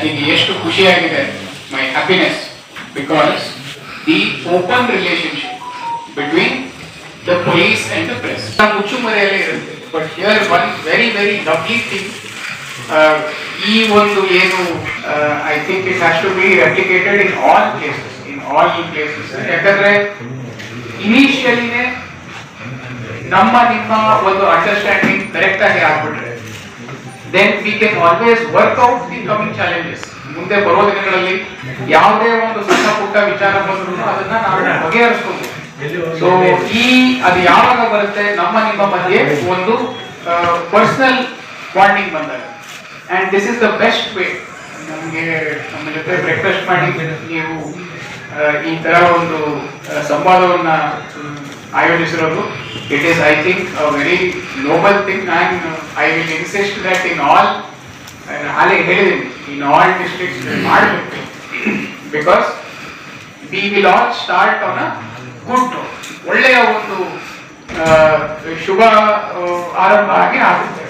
ನನಗೆ ಎಷ್ಟು ಖುಷಿಯಾಗಿದೆ my happiness because the open relationship between the police and the press ಮುಚ್ಚುಮರೆಯಲ್ಲೇ ಇರುತ್ತೆ but here one very very lovely thing ಈ ಒಂದು ಏನು I think it has to be replicated in all places in all ಈ places ಯಾಕಂದ್ರೆ ಇನಿಷಿಯಲಿನೇ ನಮ್ಮ ನಿಮ್ಮ ಒಂದು ಅಂಡರ್ಸ್ಟ್ಯಾಂಡಿಂಗ್ ಕರೆಕ್ಟ್ ಆಗಿ ಆಗ್ಬಿಟ್ರೆ then we can always work out the coming challenges ಮುಂದೆ ಬರೋ ದಿನಗಳಲ್ಲಿ ಯಾವುದೇ ಒಂದು ಸಣ್ಣ ಪುಟ್ಟ ವಿಚಾರ ಬಂದ್ರು ಅದನ್ನ ನಾವು ಬಗೆಹರಿಸ್ಕೊಂಡು ಸೊ ಈ ಅದು ಯಾವಾಗ ಬರುತ್ತೆ? ನಮ್ಮ ನಿಮ್ಮ ಮಧ್ಯೆ ಒಂದು ಪರ್ಸನಲ್ ಬಾಂಡಿಂಗ್ ಬಂದಾಗ. And this is the best way ನಮಗೆ ನಮ್ಮ ಜೊತೆ ಬ್ರೇಕ್ಫಾಸ್ಟ್ ಮಾಡಿ ನೀವು ಈ ತರ ಒಂದು ಸಂವಾದವನ್ನ ಆಯೋಜಿಸಿರೋದು it is I think a very noble thing and I will insist that in all ಅಲ್ಲೇ ಹೇಳಿದ್ದೀನಿ ಇನ್ ಆಲ್ ಡಿಸ್ಟ್ರಿಕ್ಟ್ ಮಾಡಬೇಕು because we will all start on a good ಒಳ್ಳೆಯ ಒಂದು ಶುಭ ಆರಂಭ ಆಗಿ ಆಗುತ್ತೆ.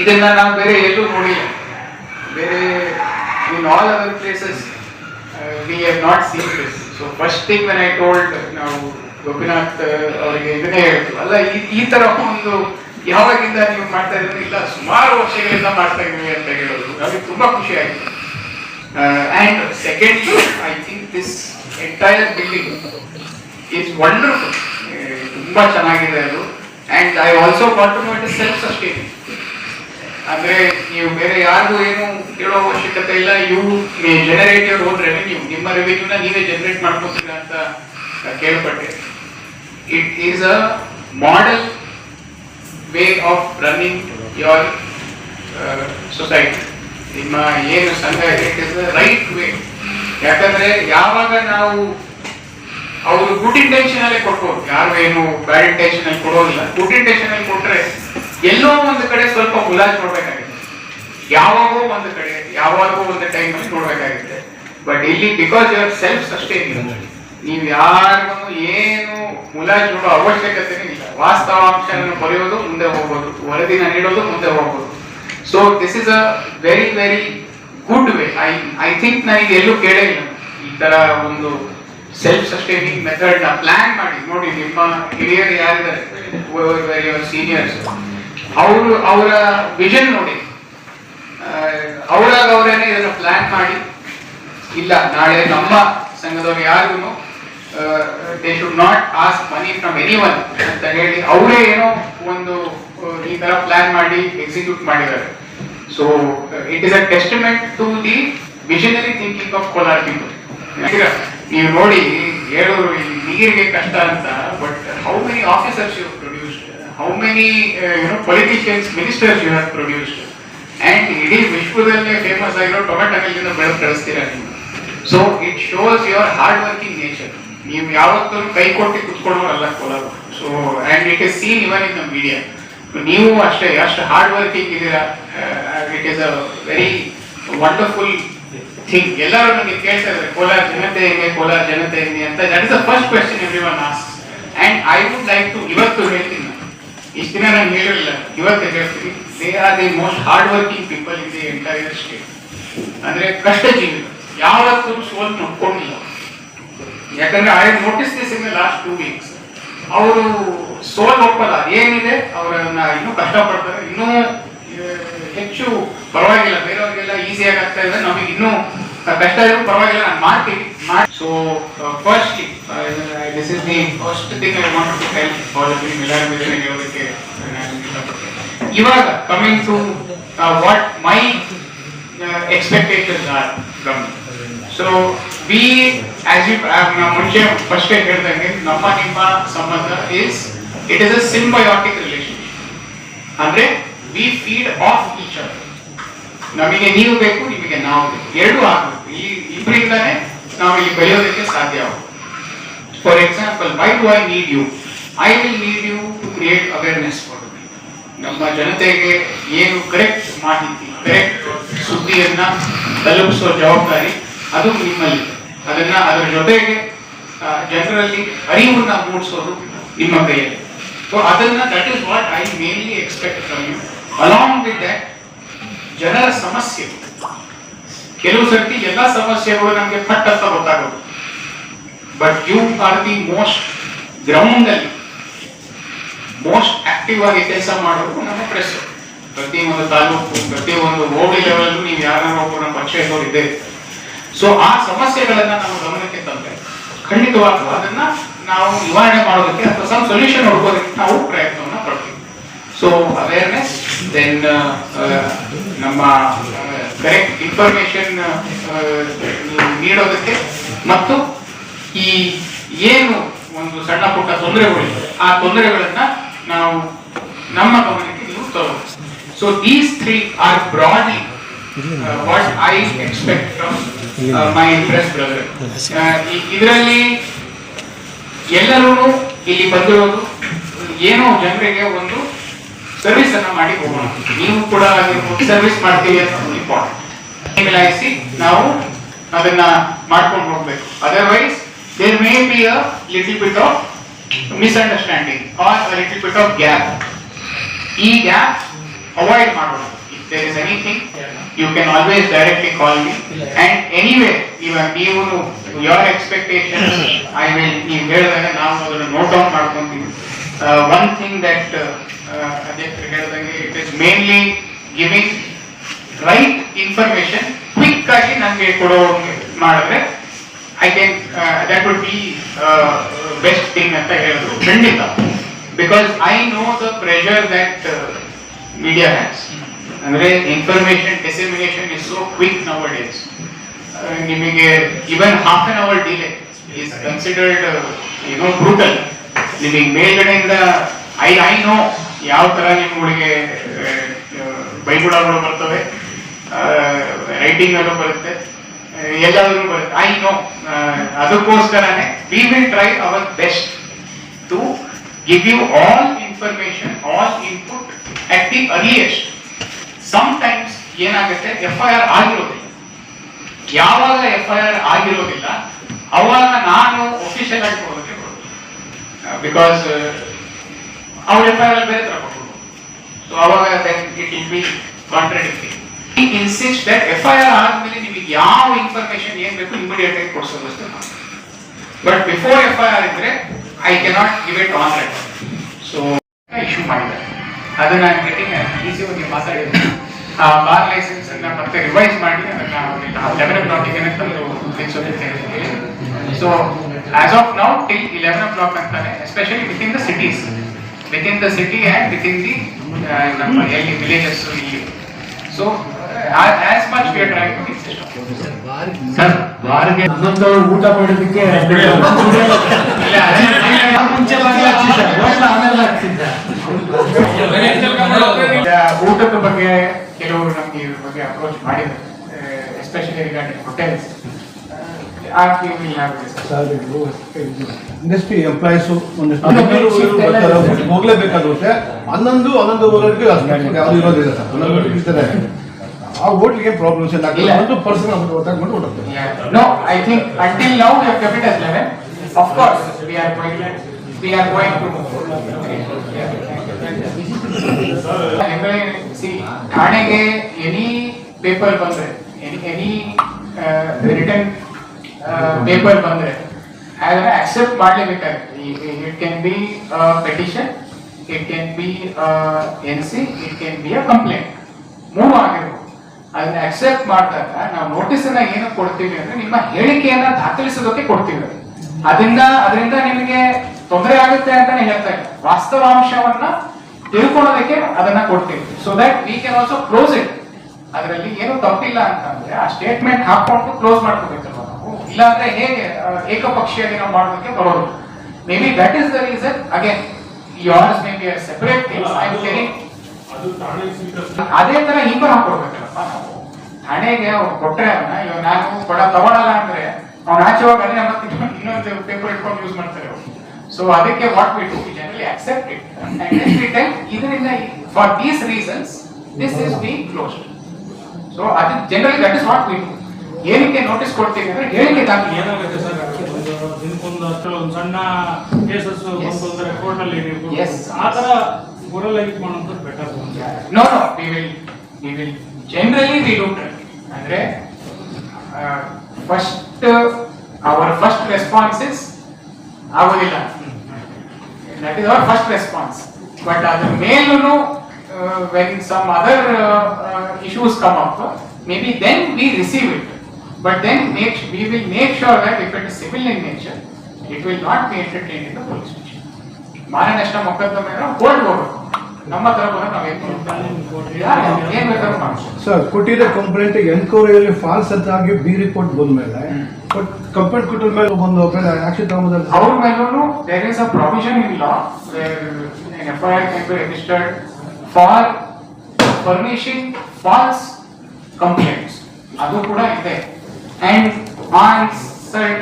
ಇದನ್ನ ನಾವು ಬೇರೆ ಎಲ್ಲೂ ನೋಡಿಲ್ಲ. ಬೇರೆ in all other places we have not seen this. So first thing when I told ನಾವು ಗೋಪಿನಾಥ್ ಅವರಿಗೆ ಇದನ್ನೇ ಹೇಳ್ತು. ಅಲ್ಲ, ಈ ತರ ಒಂದು, ಯಾವಾಗಿಂದ ನೀವು ಮಾಡ್ತಾ ಇದ್ದೀರಿ ಇಲ್ಲ, ಸುಮಾರು ವರ್ಷಗಳಿಂದ ಮಾಡ್ತಾ ಇದ್ದೀವಿ ಅಂತ ಹೇಳೋದು. ನಮಗೆ ತುಂಬಾ ಖುಷಿ ಆಯಿತು. And second I think this entire building is wonderful ತುಂಬಾ ಚೆನ್ನಾಗಿದೆ ಅದು. And I also want to it self sustaining ಅಂದ್ರೆ, ನೀವು ಬೇರೆ ಯಾರಿಗೂ ಏನು ಕೇಳೋ ಅವಶ್ಯಕತೆ ಇಲ್ಲ. You generate your own revenue ನಿಮ್ಮ ರೆವಿನ್ಯೂನ ನೀವೇ ಜನರೇಟ್ ಮಾಡ್ಕೋತೀರ ಅಂತ ಕೇಳ್ಪಟ್ಟೆ. It is a model way of running your society ನಿಮ್ಮ ಏನು ಸಂಘ ಇಟ್ ಇಸ್ ರೈಟ್ ವೇ ಯಾಕಂದ್ರೆ ಯಾವಾಗ ನಾವು ಅವರು ಗುಡ್ ಇಂಟೆನ್ಷನ್ ಅಲ್ಲೇ ಕೊಡ್ಬೋದು ಯಾರು ಏನು ಬ್ಯಾಡ್ ಇಂಟೆನ್ಷನ್ ಅಲ್ಲಿ ಕೊಡೋದಿಲ್ಲ. ಗುಡ್ ಇಂಟೆನ್ಷನ್ ಅಲ್ಲಿ ಕೊಟ್ರೆ ಎಲ್ಲೋ ಒಂದು ಕಡೆ ಸ್ವಲ್ಪ ಮುಲಾಜ್ ನೋಡ್ಬೇಕಾಗುತ್ತೆ ಯಾವಾಗೋ ಒಂದು ಕಡೆ ಯಾವಾಗೋ ಒಂದು ಟೈಮ್ ನೋಡ್ಬೇಕಾಗುತ್ತೆ. ಬಟ್ ಇಲ್ಲಿ ಬಿಕಾಸ್ ಯುವರ್ ಸೆಲ್ಫ್ ಅಷ್ಟೇ ನೀವು ಯಾರಿಗೂ ಏನು ಮುಲಾಜ್ ನೋಡೋ ಅವಶ್ಯಕತೆ ಇಲ್ಲ. ವಾಸ್ತವಾಂಶವನ್ನು ಬರೆಯೋದು ಮುಂದೆ ಹೋಗ್ಬೋದು, ವರದಿನ ನೀಡೋದು ಮುಂದೆ ಹೋಗ್ಬೋದು. So this is a very very good way I I think ನನಗೆ ಎಲ್ಲೂ ಕೇಳೇ ಇಲ್ಲ. ಈ ತರ ಒಂದು ಸೆಲ್ಫ್ ಸಸ್ಟೈನಿಂಗ್ ಮೆಥಡ್ನ ಪ್ಲಾನ್ ಮಾಡಿ. ನೋಡಿ, ನಿಮ್ಮ ಹಿರಿಯರು ಯಾರಿದ್ದಾರೆ? ಸೀನಿಯರ್ಸ್ ಅವರು ಅವರ ವಿಷನ್ ನೋಡಿ. ಅವರಾಗ ಅವರೇನೆ ಇದನ್ನು ಪ್ಲಾನ್ ಮಾಡಿ. ಇಲ್ಲ, ನಾಳೆ ನಮ್ಮ ಸಂಘದವರು ಯಾರಿಗೂ they should not ask money from any one ಅಂತ ಹೇಳಿ ಅವರೇ ಏನೋ ಒಂದು ಈ ತರ ಪ್ಲಾನ್ ಮಾಡಿ ಎಕ್ಸಿಕ್ಯೂಟ್ ಮಾಡಿದ್ದಾರೆ. So it is a testament to the visionary thinking of Kolar people ನೀವು ನೋಡಿ, ಹೇಳೋರು ನೀರಿಗೆ ಕಷ್ಟ ಅಂತ but how many officers you produced how many you know politicians ministers you have produced and ಇಡೀ ವಿಶ್ವದಲ್ಲೇ ಫೇಮಸ್ ಆಗಿರೋ ಟೊಮೆಟೊಗಳಿಂದ ಬೆಳೆದು ಕಳಿಸ್ತೀರಾ ನೀವು? So it shows your hard working nature ನೀವು ಯಾವತ್ತೂ ಕೈ ಕೊಟ್ಟು ಕುತ್ಕೊಳ್ಳೋರಲ್ಲ Kolar. So and it is seen even in the media ನೀವು ಅಷ್ಟೇ, ಅಷ್ಟು ಹಾರ್ಡ್ ವರ್ಕಿಂಗ್ ಇದೀರಾ it is a very wonderful thing ಎಲ್ಲರೂ ನನಗೆ ಕೇಳ್ತಾ ಇದ್ದಾರೆ, ಕೋಲಾರ ಜನತೆ ಹೆಂಗೆ, ಕೋಲಾರ ಜನತೆ ಹೆಂಗೆ ಅಂತ. That is the first question every one as and I would like to ಇವತ್ತು ಹೇಳ್ತೀನಿ. ಇಷ್ಟು ದಿನ ನಾನು ಹೇಳಿರಲಿಲ್ಲ ಇವತ್ತು ಹೇಳ್ತೀನಿ. They are the most hard working people in the entire state ಅಂದ್ರೆ ಕಷ್ಟ ಜೀವಿಗಳು ಯಾವತ್ತೂ ಸೋಲ್ ನೋಡ್ಕೊಂಡಿಲ್ಲ. ಯಾಕಂದ್ರೆ I notice this in last two weeks ಅವರು ಸೋಲ್ ಒಪ್ಪಲ್ಲ ಏನಿದೆ? ಅವರನ್ನ ಇನ್ನೂ ಕಷ್ಟಪಡ್ತಾರೆ. ಇನ್ನೂ ಹೆಚ್ಚು ಪರವಾಗಿಲ್ಲ. ಬೇರೆಯವ್ರಿಗೆಲ್ಲ ಈಸಿಯಾಗಿ ಆಗ್ತಾ ಇದೆ. ನಮಗೆ ಇನ್ನೂ ಕಷ್ಟ ಇದ್ರು ಪರವಾಗಿಲ್ಲ, ನಾನು ಮಾಡ್ತೀನಿ. So first this is the first thing I want to tell all the ಎಲ್ಲರ ಹೇಳೋದಕ್ಕೆ ಇವಾಗ coming to what my expectations are from so we as ನಾವು ಮುಂಚೆ ಫಸ್ಟ್ ಹೇಳ್ದಂಗೆ, ನಮ್ಮ ನಿಮ್ಮ ಸಂಬಂಧ is it is a symbiotic relationship ಅಂದ್ರೆ we feed off each other ನಮಗೆ ನೀವು ಬೇಕು, ನಿಮಗೆ ನಾವು ಬೇಕು. ಎರಡೂ ಆಗಬೇಕು ಇಬ್ಬರಿಂದಾನೇ ನಾವು ಇಲ್ಲಿ ಬೆಳೆಯೋದಕ್ಕೆ ಸಾಧ್ಯ for example why do I need you I will need you to create awareness for ನಮ್ಮ ಜನತೆಗೆ ಏನು ಕರೆಕ್ಟ್ ಮಾಹಿತಿ ಕರೆಕ್ಟ್ ಸುದ್ದಿಯನ್ನ ತಲುಪಿಸುವ ಜವಾಬ್ದಾರಿ ಅದು ನಿಮ್ಮಲ್ಲಿ ಅದನ್ನ ಅದರ ಜೊತೆಗೆ ಜನರಲ್ಲಿ ಅರಿವನ್ನ ಮೂಡಿಸೋದು ನಿಮ್ಮ ಕೈಯಲ್ಲಿ. ಸೊ ಅದನ್ನ that is what I mainly expect from you along with that ಜನರ ಸಮಸ್ಯೆ ಕೆಲವು ಸರ್ತಿ ಎಲ್ಲ ಸಮಸ್ಯೆಗಳು ನಮ್ಗೆ ಫಟ್ ಅಂತ ಗೊತ್ತಾಗೋದು. But you are the most ground ಅಲ್ಲಿ ಮೋಸ್ಟ್ ಆಕ್ಟಿವ್ ಆಗಿ ಕೆಲಸ ಮಾಡೋದು ನಮ್ಮ ಪ್ರೆಸ್ ಪ್ರತಿ ಒಂದು ತಾಲೂಕು, ಪ್ರತಿ ಒಂದು ಹೋಬಳಿ ಲೆವೆಲ್ ನೀವು ಯಾರು ನಮ್ಮ ಪಕ್ಷದವರು ಇದೆ ಸೊ ಆ ಸಮಸ್ಯೆಗಳನ್ನ ನಾವು ಗಮನಕ್ಕೆ ತಂದ್ರೆ ಖಂಡಿತವಾಗ್ಲೂ ಅದನ್ನ ನಾವು ನಿವಾರಣೆ ಮಾಡೋದಕ್ಕೆ ಅಥವಾ ಸಮ್ ಸೊಲ್ಯೂಷನ್ ಹುಡುಕೋದಕ್ಕೆ ನಾವು ಪ್ರಯತ್ನವನ್ನ ಪಡ್ತೀವಿ. ಸೊ ಅವೇರ್ನೆಸ್ ದೆನ್ ನಮ್ಮ ಕರೆಕ್ಟ್ ಇನ್ಫಾರ್ಮೇಶನ್ ನೀಡೋದಕ್ಕೆ ಮತ್ತು ಈ ಏನು ಒಂದು ಸಣ್ಣ ಪುಟ್ಟ ತೊಂದರೆಗಳಿವೆ ಆ ತೊಂದರೆಗಳನ್ನ ನಾವು ನಮ್ಮ ಗಮನಕ್ಕೆ ನೀವು so these three are broadly what I expect from my press brother ಇದರಲ್ಲಿ ಎಲ್ಲರೂ ಇಲ್ಲಿ ಬಂದಿರೋದು, ಏನೋ ಜನರಿಗೆ ಒಂದು ಸರ್ವಿಸ್ ಅನ್ನ ಮಾಡಿ ಹೋಗೋಣ. ನೀವು ಕೂಡ ಸರ್ವಿಸ್ ಮಾಡ್ತೀವಿ ಅಂತ ಇಂಪಾರ್ಟೆಂಟ್ ನಾವು ಅದನ್ನ ಮಾಡ್ಕೊಂಡು ಹೋಗ್ಬೇಕು. Otherwise there may be a little bit of misunderstanding or little bit of gap ಈ ಗ್ಯಾಪ್ ಅವಾಯ್ಡ್ ಮಾಡೋಣ. If there is anything you can always directly call me and anyway ಇವಾಗ ನೀವು ಯೋರ್ ಎಕ್ಸ್ಪೆಕ್ಟೇಷನ್ ಐ ವಿಲ್ ನೀವು ಹೇಳಿದಾಗ ನಾವು ಅದನ್ನು note down ಮಾಡ್ಕೊಂತೀವಿ. One thing that ಅಧ್ಯಕ್ಷರು ಹೇಳಿದಂಗೆ it is mainly giving right information quick ಆಗಿ ನಮಗೆ ಕೊಡೋ ಮಾಡಿದ್ರೆ I can that would be best thing ಅಂತ ಹೇಳಿದ್ರು ಖಂಡಿತ. Because I know the pressure that media has ಅಂದ್ರೆ information dissemination is so quick nowadays ನಿಮಗೆ even half an hour delay is considered you know brutal ನಿಮಗೆ ಮೇಲ್ಗಡೆಯಿಂದ I I know ಯಾವ ತರ ನಿಮ್ಗಳಿಗೆ ಬೈಗುಳಗಳು ಬರ್ತವೆ ರೈಟಿಂಗ್ ಅಲ್ಲೂ ಬರುತ್ತೆ ಎಲ್ಲಾದ್ರೂ ಬರುತ್ತೆ. ಐ ನೋ ಅದಕ್ಕೋಸ್ಕರನೇ we will try our best to give you all information all input at the earliest times ಏನಾಗುತ್ತೆ ಎಫ್ ಐ ಆರ್ ಆಗಿರೋದಿಲ್ಲ. ಯಾವಾಗ ಎಫ್ ಐ ಆರ್ ಆಗಿರೋದಿಲ್ಲ, ಅವಾಗ ನಾನು ಒಫಿಷಿಯಲ್ ಆಗಿ ಕೊಡೋದಕ್ಕೆ ಬಿಕಾಸ್ ಅವ್ರ ಆರ್ ಬೇರೆ ತರ ಕೊಡ್ಬೋದು ಸೊ ಅವಾಗ it will be contradicting insist that F I R ಆದ್ಮೇಲೆ ನಿಮಗೆ ಯಾವ ಇನ್ಫಾರ್ಮೇಶನ್ ಏನ್ ಬೇಕು ಇಮಿಡಿಯೇಟ್ ಆಗಿ ಕೊಡ್ಸೋದಷ್ಟು ನಾವು but before F I R ಇದ್ರೆ I cannot give it on record so issue ಮಾಡಿದ್ದಾರೆ. ಅದನ್ನ ಗೆಟಿಂಗ್ ಈಸಿ ನೀವು ಮಾತಾಡಿದ್ದೆ ಆ ಬಾರ್ ಲೈಸೆನ್ಸ್ ಅನ್ನ ಮತ್ತೆ ರಿವೈಸ್ ಮಾಡಿ ಅದನ್ನ ಲೆವೆನ್ ಓ ತಂದು ತಿಳಿಸೋದಕ್ಕೆ so as of now till eleven o'clock ಅಂತಾನೆ especially with in the cities city and with in the ನಮ್ಮ ಎಲ್ಲಿ ವಿಲೇಜಸ್ ಇಲ್ಲಿ so as much we are trying to sir ಬಾರ್ಗೆ ಹನ್ನೊಂದು ಊಟ ಮಾಡೋದಕ್ಕೆ ಊಟದ ಬಗ್ಗೆ ಕೆಲವರು ನಮ್ಗೆ ಇದ್ರ ಬಗ್ಗೆ ಅಪ್ರೋಚ್ ಮಾಡಿದ್ದಾರೆ. Especially regarding hotels industry employees ಒಂದಿಷ್ಟು ಹೋಗ್ಲೇಬೇಕಾಗುತ್ತೆ ಹನ್ನೊಂದು ಹನ್ನೊಂದುವರೆಗೆ ಯಾವ್ದು ಇರೋದಿಲ್ಲ ಸರ್ ಹನ್ನೊಂದು ಇರ್ತಾರೆ ಆ ಹೋಟ್ಲಿಗೆ ಪ್ರಾಬ್ಲಮ್ಸ್ ಇಲ್ಲ. ಒಂದು ಪರ್ಸನ್ ಗೊತ್ತಾಗ್ಬಿಟ್ಟು ಹೊರಡ್ತಾರೆ no I think until now we have it as 11. Of course, we are going, we are going to. Anyway, see, ಠಾಣೆಗೆ ಎನಿ ಪೇಪರ್ ಬಂದ್ರೆ ಎನಿ ಎನಿ ರಿಟರ್ನ್ ಪೇಪರ್ ಬಂದ್ರೆ. ಹಾಗಾದ್ರೆ accept ಮಾಡ್ಲೇಬೇಕಾಗುತ್ತೆ. It can be petition it can be N C it can be a complaint ಮೂರು ಆಗಿರ್ಬೋದು. ಅದನ್ನ accept ಮಾಡಿದಾಗ ನಾವು notice ಅನ್ನ ಏನು ಕೊಡ್ತೀವಿ ಅಂದ್ರೆ ನಿಮ್ಮ ಹೇಳಿಕೆಯನ್ನ ದಾಖಲಿಸೋದಕ್ಕೆ ಕೊಡ್ತೀವಿ ಅದರಿಂದ ಅದರಿಂದ ನಿಮಗೆ ತೊಂದರೆ ಆಗುತ್ತೆ ಅಂತಾನೆ ಹೇಳ್ತಾ ಇಲ್ಲ ವಾಸ್ತವಾಂಶವನ್ನ ತಿಳ್ಕೊಳ್ಳೋದಕ್ಕೆ ಅದನ್ನ ಕೊಡ್ತೀವಿ. So that we can also close it ಅದರಲ್ಲಿ ಏನು ತಪ್ಪಿಲ್ಲ ಅಂತಂದ್ರೆ ಆ ಸ್ಟೇಟ್ಮೆಂಟ್ ಹಾಕೊಂಡು ಕ್ಲೋಸ್ ಮಾಡ್ಕೋಬೇಕಲ್ವ ನಾವು ಇಲ್ಲಾಂದ್ರೆ ಹೇಗೆ ಏಕಪಕ್ಷೀಯವಾಗಿ ನಾವು ಮಾಡೋದಕ್ಕೆ ಬರೋದು. May be that is the reason again yours may be separate things I am telling ಅದೇ ತರ ಹಿಂಗೂ ಹಾಕೊಡ್ಬೇಕಲ್ಲಪ್ಪ ನಾವು. ಹಣೆಗೆ ಅವ್ರು ಕೊಟ್ರೆ ಅವನ ಇವಾಗ ನಾನು ಕೊಡ ತಗೊಳಲ್ಲ ಅಂದ್ರೆ ಅವ್ನು ಆಚೆ ಅದೇ ಮತ್ತೆ ಇನ್ನೊಂದು ಪೇಪರ್ ಇಟ್ಕೊಂಡು ಯೂಸ್ ಮಾಡ್ತಾರೆ ಅವ್ರು. ಸೊ ಅದಕ್ಕೆ what we to generally accept it and ಇದರಿಂದ for these reasons this is being closed so ಅದು generally that is what we to ಏನಕ್ಕೆ ನೋಟಿಸ್ ಕೊಡ್ತೀವಿ ಅಂದ್ರೆ ಹೇಳಿಕೆ ದಾಖಲೆ ಏನಾಗುತ್ತೆ ಸರ್ ಒಂದು ದಿನಕ್ಕೊಂದು ಅಷ್ಟು ಒಂದು ಸಣ್ಣ ಕೇಸಸ್ ಅಂದ್ರೆ ಕೋರ್ಟ್ ಅಲ್ಲಿ. ಆ ತರ ಗುರಲ್ ಮಾಡೋದು better no no we will we will generally we don't ಅಂದ್ರೆ first our first response is ಆಗೋದಿಲ್ಲ. That is our first response but ಅದ್ರ ಮೇಲೂ when some other issues come up may be then we receive it but then make we will make sure that if it is civil in nature it will not be entertain in the police station ಮಾನನಷ್ಟ ಮೊಕದ್ದಮೆ court ಹೋಗ್ಬೇಕು ನಮ್ಮ ಹತ್ರ ಬಂದ್ರೆ ನಾವು ಏನ್ ಬೇಕಾದ್ರೂ ಮಾಡ್ಬೋದು sir ಕೊಟ್ಟಿರೋ ಕಂಪ್ಲೇಂಟ್ ಎನ್ಕ್ವೈರಿಯಲ್ಲಿ ಫಾಲ್ಸ್ ಅಂತ ಆಗಿ ಬಿ ರಿಪೋರ್ಟ್ ಬಂದ ಮೇಲೆ ಬಟ್ ಕಂಪ್ಲೇಂಟ್ ಕೊಟ್ಟಿದ ಮೇಲೆ ಬಂದು ಆಕ್ಷನ್ ತಗೊಂಡ್ರೆ ಅವ್ರ ಮೇಲೂ there is a provision in law F I R can be registered for furnishing false complaints ಅದು ಕೂಡ ಇದೆ. And on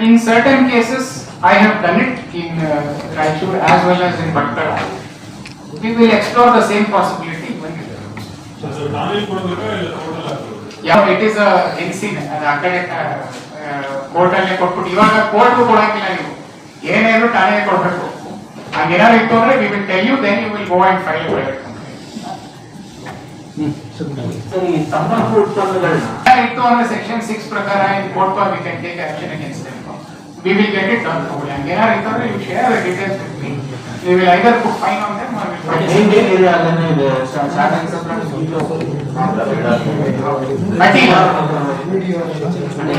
in certain cases I have done it in Raichur as well as in Bhatkal we will explore the same possibility ಯಾವ it is N C ಅದು ಆ ಕಡೆ court ಅಲ್ಲೇ ಕೊಟ್ಬಿಟ್ಟು ಇವಾಗ ಕೋರ್ಟ್ಗೂ ಕೊಡಂಗಿಲ್ಲ ನೀವು. ಏನೇನು ಠಾಣೆಗೆ ಕೊಡ್ಬೇಕು. ಹಂಗೇನಾದ್ರು ಇತ್ತು ಅಂದ್ರೆ we will tell you then you will go and file private ತಂಬಾಕು ಉತ್ಪನ್ನಗಳನ್ನ ಇತ್ತು ಅಂದ್ರೆ ಸೆಕ್ಷನ್ ಸಿಕ್ಸ್ ಪ್ರಕಾರ in court we can take action against them we will get it done ತಗೊಳ್ಳಿ ಹಂಗೇನಾದ್ರು ಇತ್ತು ಅಂದ್ರೆ you share the details with me we will either put fine on them or will main area ಅಲ್ಲೇ ಇದೆ starting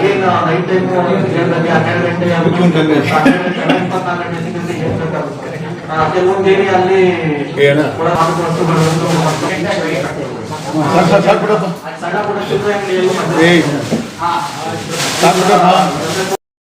ಏನು night time ಹನ್ನೆರಡು ಗಂಟೆ ಇಪ್ಪತ್ನಾಲ್ಕು ಗಂಟೆ ಏನ್? ಬೇಕಾಗುತ್ತೆ ಕೆಲವೊಂದು ಏರಿಯಾ ಅಲ್ಲಿ ಕೂಡ ಸಣ್ಣ ಪುಟ್ಟ ಚಿತ್ರ ಅಂಗಡಿಯಲ್ಲಿ